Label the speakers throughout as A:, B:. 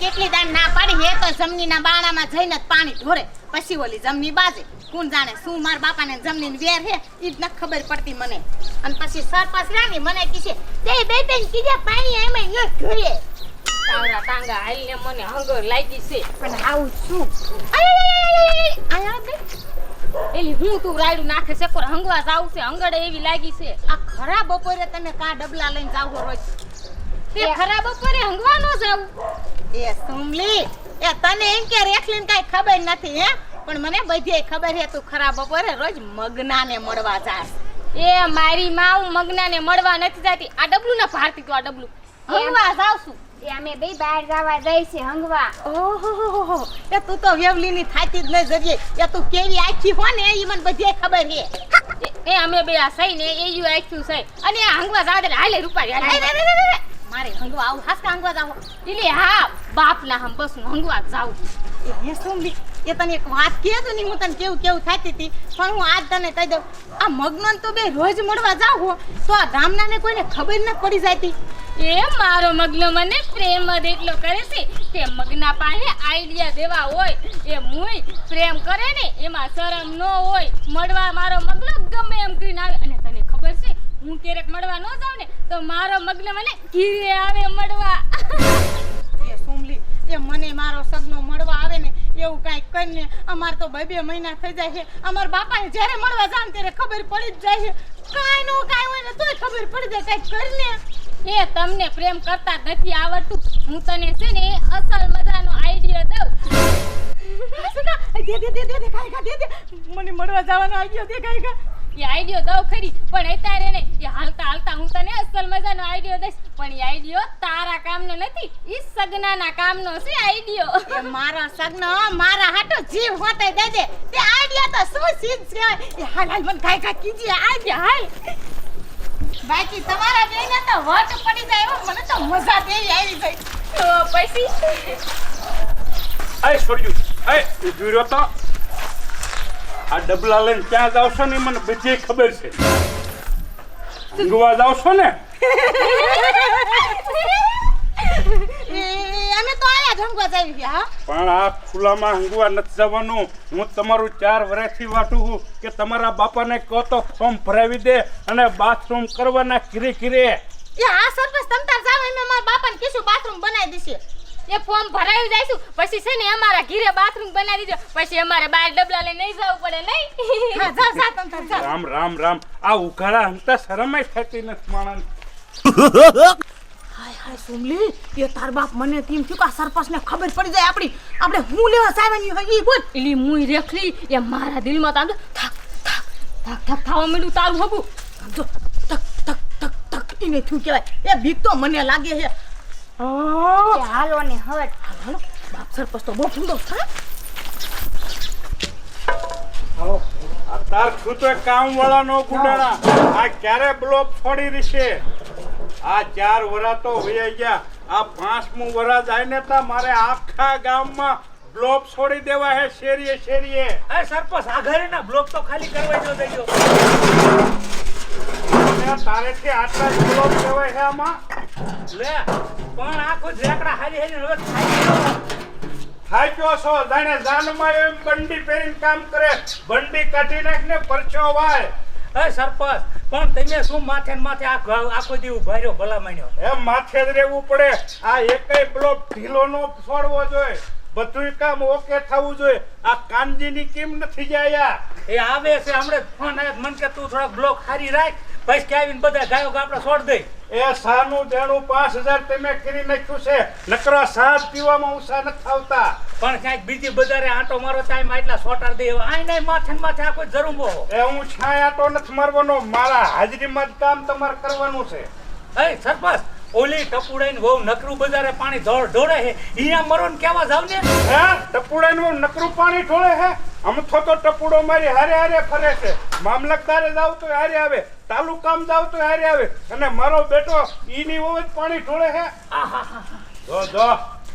A: કેટલી દાન ના પાડી એ તો જમનીના બાણામાં જઈને પાણી ઢોરે. પછી ઓલી જમની બાજે કોણ જાણે શું માર બાપાને જમની વેર હે ઈ જ નથી ખબર પડતી મને. અને પછી સરપંચ રાની મને કીધે તે બે બેન કીધે પાણી એમે ન ઢોરે.
B: તારા ટાંગા હાલીને મને હંગર લાગી છે.
A: પણ આવું શું? આયા બે
B: એલી હું તું રાયડું નાખે છે કોર હંગવા જાવ છે હંગડે એવી લાગી છે.
A: આ ખરા બપોરે તમે કા ડબલા લઈને જાવ રોજ?
B: તે ખરાબ બપોરે હંગવા ન જાવું
A: એ સુમલી એ તને એમ કે રેખલીન કાંઈ ખબર નથી હે? પણ મને બધી ખબર હે તું ખરા બપોરે રોજ મગનાને મળવા જાસ.
B: એ મારી માં હું મગનાને મળવા નથી જાતી. આ ડબલું ના ભારતી તો આ ડબલું. હંગવા જાવ છું.
C: એ અમે બે બહાર જવા જઈ છે હંગવા.
A: ઓહો એ તું તો વેવલીની થાતી જ નહીં જરીએ એ તું કેવી આખી હો ને એ મને બધી ખબર હે.
B: એ- અમે બે આ સહી ને એ યુ આખ્યું સઈ અને આ હંગવા જાવ એટલે હાલે રૂપારી હાલે.
A: મારે હંગવા આવું હાસકા હંગવા જાવ.
B: ઇલી હા. બાપ ના હમ બસ હંગવા જાઉં.
A: એ સુમલી એ તને એક વાત કીધું ને હું તને કેવું કેવું થતી હતી. પણ હું આજ તને કહી દઉં આ મગનન તો બે રોજ મળવા જાવ હો તો આ ગામનાને કોઈને ખબર ન પડી જાતી
B: એ મારો મગનો મને પ્રેમ જ એટલો કરે છે કે મગના પાસે આઈડિયા દેવા હોય એ મુય પ્રેમ કરે ને એમાં શરમ ન હોય. મળવા મારો મગનો ગમે એમ કરીને આવે. અને તને ખબર છે હું ક્યારેક મળવા ન જાઉં ને તો મારો મગ્ન મને ઘીરે આવે મળવા.
A: એ મને મારો સગનો મળવા આવે ને એવું કાંઈક કરીને અમાર તો બે બે મહિના થઈ જાય છે. અમારા બાપાને જ્યારે મળવા જાવ ત્યારે ખબર પડી જ જાય છે. કાંઈ નો કાંઈ હોય ને તોય ખબર પડી જાય કાંઈક કરીને.
B: એ તમને પ્રેમ કરતા નથી આવડતું. હું તને છે ને અસલ મજાનો આઈડિયા દઉં.
A: દે દે દે દે દે કાંઈ કાંઈ દે દે. મને મળવા જવાનો આઈડિયો દે કાંઈ
B: એ આઈડિયો દઉં ખરી. પણ અત્યારે ને એ હાલતા હાલતા અસલ મજાનો આઈડિયો દઈશ. પણ એ આઈડિયો તારા કામનો નથી ઈ સગનાના કામનો છે આઈડિયો
A: એ મારા સગનો મારા હાટો જીવ હોતે દે દે તે આઈડિયા તો શું ચીજ છે? એ હાલ હાલ મન કાંઈ કાંઈ કીજી આઈડિયા હાલ. બાકી તમારા બેને તો વટ પડી જાય એવો મને તો મજા દેવી આવી ગઈ
B: તો પછી?
D: આય છોડ્યું આય રહ્યો તો? આ ડબલા લઈને ક્યાં જાવ છો ને મને બધી ખબર છે. ઊંઘવા જાવ છો ને?
A: અમે તો આયા જમવા જાવી ગયા
D: પણ આ ખુલ્લામાં ઊંઘવા નથી જવાનું. હું તમારું ચાર વર્ષથી વાટું છું કે તમારા બાપાને કહો તો ફોર્મ ભરાવી દે અને બાથરૂમ કરવાના કિરે કિરે
A: એ આ સરપંચ તમતાર જાવ એમે મારા બાપાને કીધું બાથરૂમ બનાવી દેશે.
B: એ ફોર્મ ભરાયું જઈશું પછી છે ને અમારા ઘીરે બાથરૂમ બનાવી દીધો પછી અમારે બહાર ડબલા લઈને નહીં જવું પડે નહીં?
D: રામ રામ રામ. આ ઉઘાડા હંતા શરમાય થતી નથી માણસ.
A: હાય હાય સુમલી એ તાર બાપ મને તેમ થયું કે સરપંચને ખબર પડી જાય આપણી? આપણે હું લેવા સાવાની હોય ઈ બોલ.
B: એલી મુઈ રેખલી એ મારા દિલમાં તાંડ થાક થાક થાક થાક થાવા માંડ્યું તારું હબું.
A: જો તક તક તક તક ઈને થયું કહેવાય. એ બીક તો મને લાગે છે.
C: હાલો ને હટ
A: હાલો બાપ સરપંચ તો બહુ ફૂંદો થા
D: આ તાર છું તો કામ વાળાનો ગુડાણા આ ક્યારે બ્લોક ફોડી રહેશે આ ચાર વરા તો વયા ગયા. આ પાંચમું વરા જાય ને તા મારે આખા ગામમાં બ્લોક છોડી દેવા હે શેરીએ શેરીએ.
E: એ સરપંચ આ ઘરેના બ્લોક તો ખાલી કરવા જો દેજો.
D: તારે તારેથી આટલા બ્લોક કહેવાય હે આમાં?
E: લે પણ આખો રેકડા હારી હારી હવે ખાઈ ગયો.
D: થાક્યો છો? જાણે જાનમાં એમ બંડી પહેરીને કામ કરે. બંડી કાઢી નાખને પરછો વાય.
E: એ સરપંચ, પણ તમે શું માથે માથે આખો દી ઊભા રહ્યો ભલા માન્યો
D: એમ માથે જ રહેવું પડે. આ એકય બ્લોક ઢીલો નો છોડવો જોઈએ. બધુંય કામ ઓકે થવું જોઈએ. આ કાનજીની કેમ નથી જાય
E: એ આવે છે હમણાં ફોન આવે મન કે તું થોડા બ્લોક હારી રાખ પછી કે આવીને બધા ગાયો આપણે છોડ દઈ
D: એ સાનું દેણું પાંચ હજાર તમે કરી નાખ્યું છે. નકરા સાત પીવામાં ઉષા નથી આવતા.
E: પણ ક્યાંક બીજી બજારે આંટો મારો ટાઈમ એટલા સોટાડ દે આઈ નહીં માથે આ કોઈ જરૂર બહુ
D: એ હું છાંય આટો નથી મારવાનો. મારા હાજરીમાં જ કામ તમારે કરવાનું છે.
E: એ સરપંચ ઓલી ટપુડાઈને બહુ નકરું બજારે પાણી ઢોળ ઢોળે છે અહીંયા મરો ને કેવા જાવ ને?
D: હે? ટપુડાનું નકરું પાણી ઢોળે હે? અમથો તો ટપુડો મારી હારે હારે ફરે છે. મામલતદારે જાવ તો હારે આવે તાલુકામ જાવ તો હારે આવે અને મારો બેટો ઈની વહુ જ પાણી ઢોળે હે. જો જો.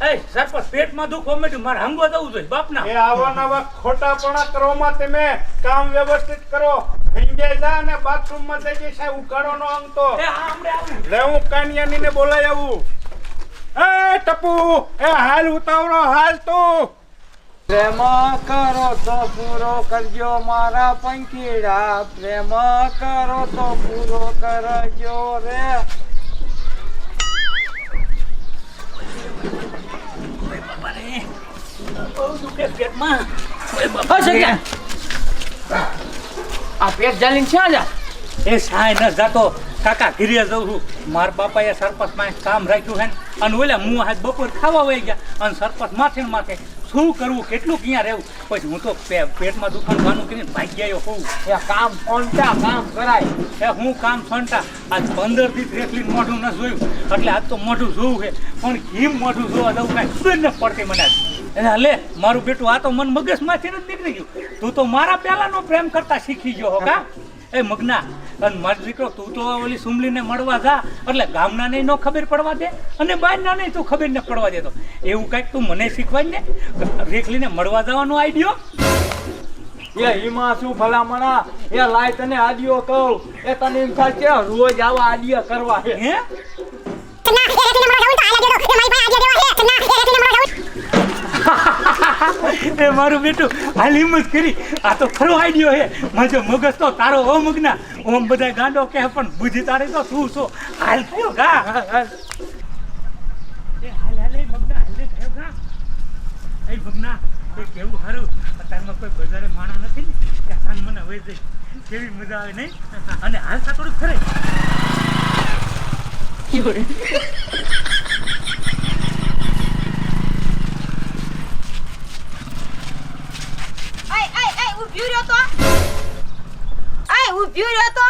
E: એ સરપંચ પેટમાં દુખવા માંડ્યું મારે હંગવા જવું જોઈએ બાપના.
D: એ આવા નવા ખોટાપણા કરવામાં તમે કામ વ્યવસ્થિત કરો. હંજાઈ જા જઈ નો અંગ તો.
E: એ હા હમણાં આવું.
D: લે હું કાનિયાની ને બોલાય આવું. એ ટપુ એ હાલ ઉતાવળો હાલ તું.
F: પ્રેમ કરો તો પૂરો કરજો મારા પંખીડા. પ્રેમ કરો તો પૂરો કરજો રે.
E: બહુ દુખે પેટમાં.
F: આ પેટ જાલીને ક્યાં જા?
E: એ સાય ન જાતો કાકા ઘીરે જઉં છું. માર બાપાએ સરપંચમાં કામ રાખ્યું છે અને ઓલે હું આજ બપોર ખાવા વહી ગયા અને સરપંચ માથે માથે શું કરવું કેટલું ક્યાં રહેવું? પછી હું તો પેટમાં દુકાન વાનું કરીને ભાગી ગયો હોઉં.
F: એ કામ ફોનતા કામ કરાય.
E: એ હું કામ ફંટા આજ પંદરથી રેખલી મોઢું ન જોયું. એટલે આજ તો મોઢું જોવું છે પણ ઘીમ મોઢું જોવા જવું કાંઈ ખબર ન પડતી મને એને લે મારું બેટું આ તો મન મગજમાંથી જ નીકળી ગયું. તું તો મારા પહેલાનો પ્રેમ કરતા શીખી ગયો હો કા? એ મગના અને મારો દીકરો તું તો ઓલી સુમલીને મળવા જા એટલે ગામના ને નો ખબર પડવા દે અને બહારના નહીં તું ખબર ન પડવા દેતો એવું કંઈક તું મને શીખવાય ને રેખલીને મળવા જવાનો આઈડિયો?
F: એ હિમા શું ભલામણા? એ લાય તને આડિયો કહું. એ તને એમ થાય કે રોજ આવા આડિયા કરવા
E: હે? એ મારું બેટું હાલ હિંમત કરી. આ તો ખરો આઈડિયો હે. મજો મગજ તો તારો હો મગના. ઓમ બધા ગાંડો કે પણ બુદ્ધિ તારે તો તું છો? હાલ થયો ગા એ હાલ હાલ મગના, હાલ થયો ગા. એ મગના, એ કેવું સારું અત્યારમાં કોઈ બજારે માણા નથી ને? હાલ મને હવે જઈ કેવી મજા આવે નહીં? અને હાલ થા થોડું ખરે
A: આય આય આય ઊભી રહ્યો તો આય ઊભી રહ્યો તો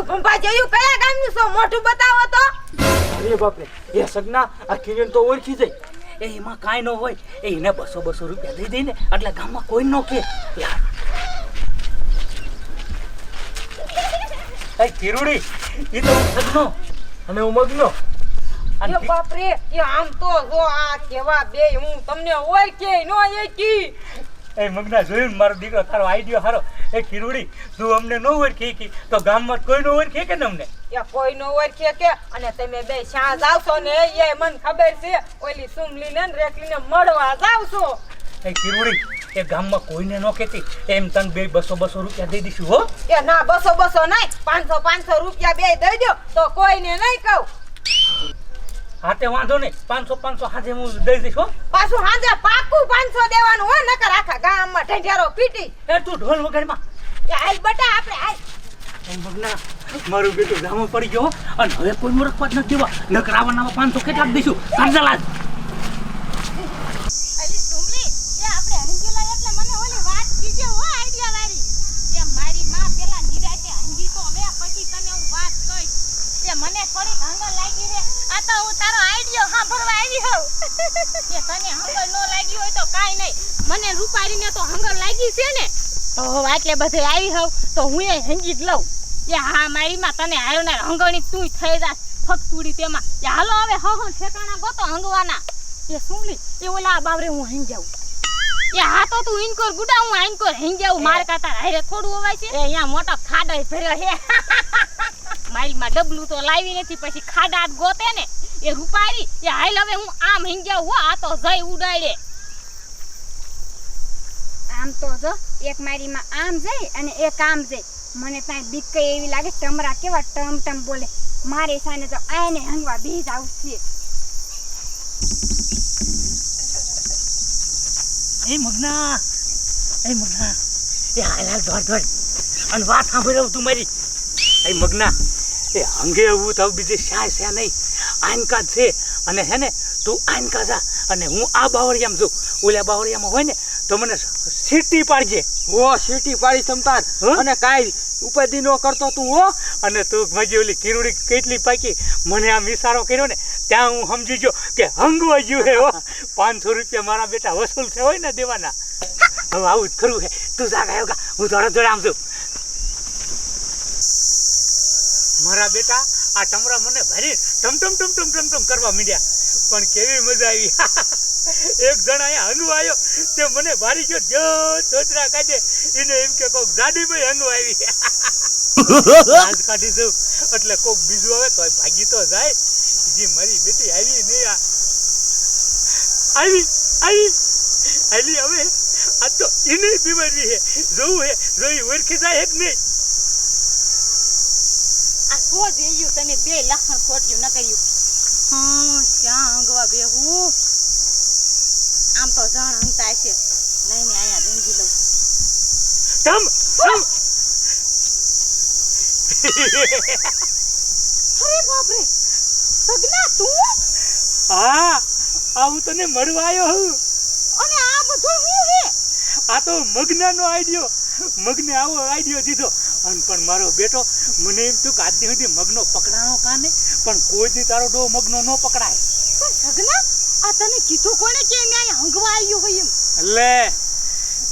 A: ઝાડિયું ભંભા જેવું કયા ગામનું છો? મોઢું બતાવો તો.
F: અરે બાપરે એ સગના આ કિરણ તો ઓળખી જાય.
E: એ એમાં કાંઈ ન હોય. એ એને બસો બસો રૂપિયા દઈ દઈને એટલે ગામમાં કોઈ ન કે. એ કિરુડી એ તો હું સગનો.
F: અને હું મગનો.
G: એ બાપરે એ આમ તો જો આ કેવા બે હું તમને ઓળખે ન એકી
E: એ મગના જોયું મારો દીકરો તારો આઈડિયો હારો એ ખીરુડી તું અમને ન ઓળખી કે તો ગામમાં કોઈ ન ઓળખે કે ને અમને?
G: એ કોઈ નો ઓળખે કે. અને તમે બે શ્યાં જાવશો ને એ મને ખબર છે. ઓલી સુમલી ને રેખલી ને મળવા જાવશો
E: એ ખીરુડી એ ગામમાં કોઈને ન કહેતી. એમ તને બે બસો બસો રૂપિયા દઈ દઈશું હો.
G: એ ના બસો બસો નહીં. પાંચસો પાંચસો રૂપિયા બે દઈ દો તો કોઈને નહીં કહું.
E: હા તે વાંધો નહીં પાંચસો પાંચસો હાથે હું દઈ દઈશ હો.
G: પાછું હાજે પાકું પાંચસો દેવાનું હોય નકર આખા ગામમાં ઢંઢેરો પીટી.
E: એ તું ઢોલ વગાડમાં.
G: એ હાલ બટા આપણે
E: આલ મગના મારું બેટું જામો પડી ગયો અને હવે કોઈ મુરખવા જ નથી દેવા. નકર આવા નવા પાંચસો કેટલા દઈશું? કાઢલા
A: અલી સુમલી એ આપણે હંગીલા એટલે મને ઓલી વાત કીજે હો આઈડિયા વાળી એ મારી માં પેલા નિરાતે હંગી તો લે પછી તને હું વાત કહીશ એ મને થોડી હંગર લાગી રે આ તો હું તારો આઈડિયો સાંભળવા આવી હોઉં. કે તને હંગર ન લાગી હોય તો કાઈ નહીં. મને રૂપારીને તો હંગર લાગી છે ને. તો હવે આટલે બધે આવી હોઉં તો હું એ હંગી જ લઉં. એ હા મારીમાં તને ને હંગણી તું થઈ જા ફકતુડી તેમાં. એ હાલો હવે હ ઠેકાણા ગોતો હંગવાના. એ સુમલી એ ઓલા બાવરે હું હંગ જાઉં એ હા તો તું ઇનકોર ગુડા હું આઈનકોર હંગ જાઉં માર કાતા હારે થોડું હોવાય છે. એ અહીંયા મોટો ખાડો ભર્યો હે ડબલું તો લાવી નથી પછી ખાડા ગોતે ને એ રૂપારી એ હાલ હવે હું આમ હિંગ્યા હો આ તો જઈ ઉડાડે.
C: આમ તો જો એક મારીમાં આમ જાય અને એક આમ જાય. મને ત્યાં બીક એવી લાગે ટમરા કેવા ટમ ટમ બોલે. મારે સાને તો આને હંગવા બીજ આવશે
E: એ મગના એ મગના એ હાલ હાલ દોડ દોડ. અને વાત સાંભળ્યો તું મારી. એ મગના એ હંગે એવું થવું બીજે શાય છે નહીં. આનકા જ છે. અને હે ને તું આનકા જા. અને હું આ બાવળિયામાં છું. ઓલા બાવળિયામાં હોય ને તો મને સીટી પાડજે.
F: હો સીટી પાડી સમતાર
E: હં?
F: અને કાઈ ઉપાધિ નો કરતો તું હો.
E: અને તું મજી ઓલી કિરુડી કેટલી પાકી. મને આમ ઇશારો કર્યો ને ત્યાં હું સમજી ગયો કે હંગવા ગયું હે હો. પાંચસો રૂપિયા મારા બેટા વસૂલ થયા હોય ને દેવાના. હવે આવું જ ખરું હે તું જા ગાયો હું થોડા થોડા આમ છું. મારા બેટા. આ ટમરા મને ભરી ટમ ટમ ટમ ટમ ટમ ટમ કરવા માંડ્યા. પણ કેવી મજા આવી. એક જણ અહીંયા હંગવા આવ્યો. તે મને ભારી ગયો. જો તોતરા કાઢે. એને એમ કે કોક જાડી ભાઈ હંગવા આવી. આજ કાઢી દઉં. એટલે કોક બીજું આવે તો ભાગી તો જાય. જે મારી બેટી આવી નહીં આ આવી આવી આવી હવે. આ તો એને બીમારી છે. જોવું હે જોઈ ઓળખી જાય એક નહીં?
A: તો જોયું તમે બે લખણ ખોટ્યું ન કર્યું. હા ક્યાં અંગવા બેહું? આમ તો જણ હંગતા છે. લઈને અહીંયા રીંગી લઉં.
E: તમ તમ.
A: અરે બાપરે સગના તું?
E: હા આ હું તને મળવા આવ્યો હું.
A: અને આ બધું હું હે?
E: આ તો મગનાનો આઈડિયો. મગને આવો આઈડિયો દીધો. અને પણ મારો બેટો મને એમ થયું કે આજ સુધી મગનો પકડાણો કાને પણ કોઈ દી તારો ડો મગનો ન પકડાય
A: પણ સગના આ તને કીધું કોણે કે મેં અહીંયા હંગવા આવ્યું હોય એમ
E: લે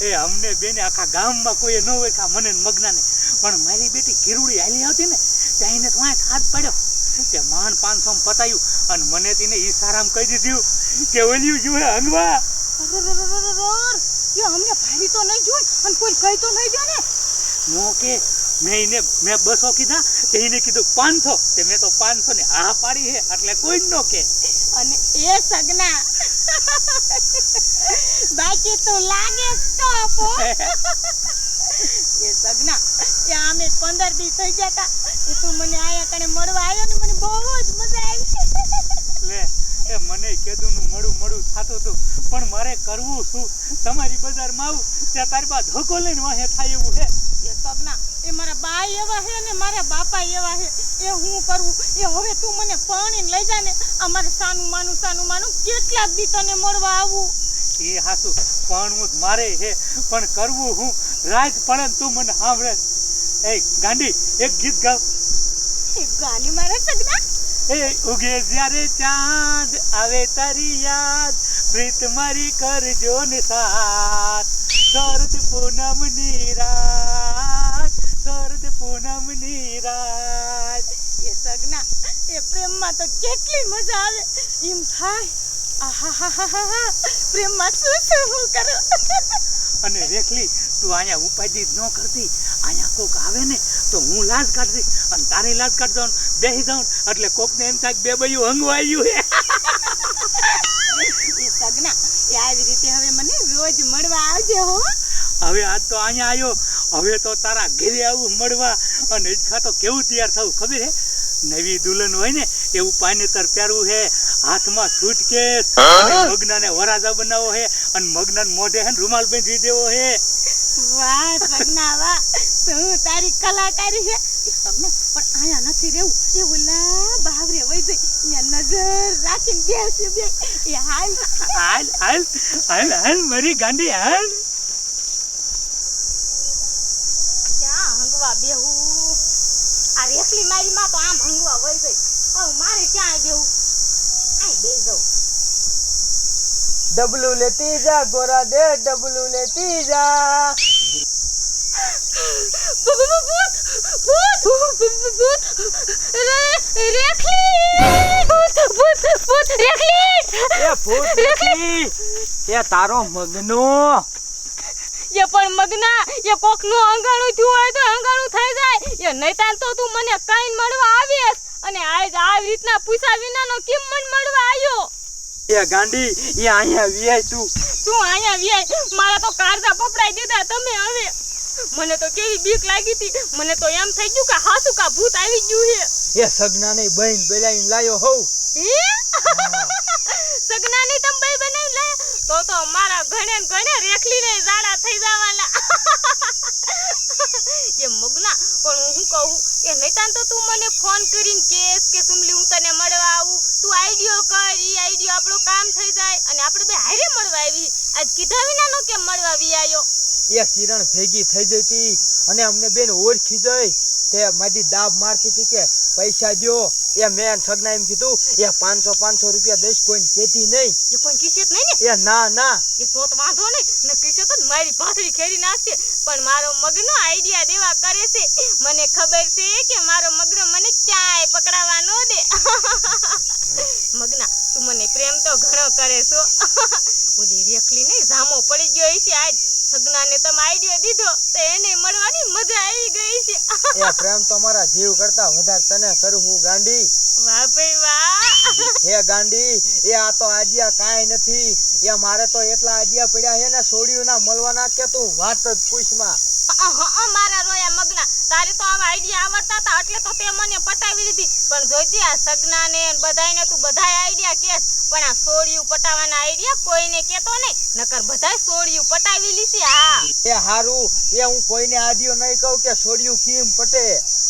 E: એ અમને બેને આખા ગામમાં કોઈએ ન ઓળખા મને મગનાને પણ મારી બેટી કિરુડી હાલી આવતી ને ત્યાં એને તો હાથ પડ્યો તે માન પાંચસો પતાયું અને મને તેને ઈશારામ કહી દીધું કે ઓલ્યું જુએ હંગવા.
A: અમને ભાઈ તો નહીં જોઈ અને કોઈ કહી તો નહીં જો ને
E: નો કે મેં એને મેં બસો કીધા તે એને કીધું પાંચસો. તે મેં તો પાંચસો ને હા પાડી છે એટલે કોઈ નો કે.
A: અને એ સગના. બાકી તો લાગે સ્ટોપ હો એ સગના એ અમે પંદર દી થઈ ગયા તા. એ તું મને આયા કણે મળવા આવ્યો ને મને બહુ જ મજા આવી.
E: લે એ મને કેદુનું મળું મળું થતું હતું પણ મારે કરવું શું? તમારી બજારમાં આવું ત્યાં તારી બા ધોકો લઈને વાહે થાય એવું છે.
A: એ સગના એ મારા બા એવા છે ને મારા બાપા એવા છે એ હું કરવું એ હવે તું મને પાણીને લઈ જા ને અમારે સાનું માનું સાનું માનું કેટલાક દી તને મળવા આવું?
E: એ હાસુ પણ મારે છે પણ કરવું હું? રાજ પડે ને તું મને સાંભળે. એ ગાંડી એક ગીત ગાવ.
A: ગાની મારે સગના
E: એ ઉગે જ્યારે ચાંદ આવે તારી યાદ પ્રીત મારી કરજો ને સાથ. શરદ પૂનમની રાત શરદ પૂનમની રાત.
A: એ સગના એ પ્રેમમાં તો કેટલી મજા આવે. એમ થાય આહાહાહાહા પ્રેમમાં શું શું હું કરું?
E: અને રેખલી તું અહીંયા ઉપાધિ જ ન કરતી. અહીંયા કોક આવે ને તો હું લાજ કાઢતી અને તારી લાજ કાઢ દઉં બેસી દઉં એટલે કોકને એમ થાય કે બે બયું હંગવાયું હે
A: એ સગના એ આવી રીતે હવે મને રોજ મળવા આવજે હો.
E: હવે આજ તો અહીંયા આવ્યો હવે તો તારા ઘરે આવું મળવા. અને ઈજખા તો કેવું તૈયાર થવું ખબર હે? નવી દુલ્હન હોય ને એવું પાનેતર પહેરવું હે હાથમાં સૂટકેસ અને મગનાને વરાજા બનાવો હે અને મગનાને મોઢે હે રૂમાલ બાંધી દેવો હે.
A: વાહ સગના વાહ. શું તારી કલાકારી છે પણ અહીંયા નથી રહેવું. એ ઓલા બાવરે વઈ જઈ. અહીંયા નજર રાખીને બેસી બે એ હાલ.
E: હાલ હાલ હાલ હાલ મારી ગાંડી હાલ
A: ક્યાં હંગવા બેહું આ રેખલી મારી માં તો આમ હંગવા વહી ગઈ. હવે મારે ક્યાં દેવું આય બે જાઉં.
F: ડબલું લેતી જા ગોરા દે ડબલું લેતી જા. તારો મગનો.
B: એ પણ મગના એ કોકનું અંગાણું થયું હોય તો અંગાણું થઈ જાય. એ નહીતર તો તું મને કઈ મળવા આવીશ. અને આજ આ રીતના પૂછા વિનાનો કેમ મન મળવા આવ્યો
F: એ ગાંડી એ અહીંયા વિયાય તું
B: તું અહીંયા વ્યાય. મારા તો કારજા પપડાઈ દીધા તમે હવે. મને તો કેવી બીક લાગી હતી. મને તો એમ થઈ ગયું કે હાસુ કા ભૂત આવી ગયું છે.
F: એ સગનાને બહેન બેલાઈને લાયો હોઉં.
B: સગનાની તમ બનાવી લે તો તો મારા ઘણે ઘણે ઘણે રેખલીને ઝાડા થઈ જવાના. એ મગના પણ હું કહું એ નહીતાન તો તું મને ફોન કરીને કેસ કે સુમલી હું તને મળવા આવું. તું આઈડિયો કર ઈ આઈડિયો આપણો કામ થઈ જાય. અને આપણે બે હારે મળવા આવી આજ કીધા વિનાનો કેમ મળવા આવી આયો?
F: એ કિરણ ભેગી થઈ જતી અને અમને બેન ઓળખી જઈ. તે મારી દાબ મારતી હતી કે પૈસા દો એ મેં સગના એમ કીધું એ પાંચસો પાંચસો રૂપિયા દઈશ કોઈને કેતી નહીં.
B: એ કોઈ કિસ્સેત નહીં ને?
F: એ ના ના.
B: એ તો વાંધો નહીં. ને કિસ્સે તો મારી પાથરી ખેરી નાખશે. પણ મારો મગનો આઈડિયા દેવા કરે છે. મને ખબર છે કે મારો મગનો મને ક્યાંય પકડાવા ન દે. મગના તું મને પ્રેમ તો ઘણો કરે છો. ઓલી રેખલી નહીં જામો પડી ગયો છે આજ. સગનાને તમે આઈડિયો દીધો તો એને મળવાની મજા આવી ગઈ છે.
F: એ પ્રેમ તો મારા જીવ કરતા વધારે તને કરું હું ગાંડી?
B: વાહ ભાઈ વાહ.
F: હે ગાંડી એ આ તો આડિયા કાંઈ નથી. એ મારે તો એટલા આડિયા પડ્યા છે ને છોડ્યું ના મળવાના કે તું વાત જ પૂછમાં?
B: મારા રોયા મગના. તારે તો આવા આઈડિયા આવડતા હતા, એટલે તો તે મને પટાવી લીધી પણ જોઈતી આ સગના ને બધાયને તું બધા આઈડિયા કેસ. પણ આ સોડિયું પટાવવાના આઈડિયા કોઈને કેતો નહીં. નકર બધાય સોડિયું પટાવી લીધી, હા.
F: એ હારું, એ હું કોઈને આડિયો નહીં કહું કે સોળિયું કેમ પટે.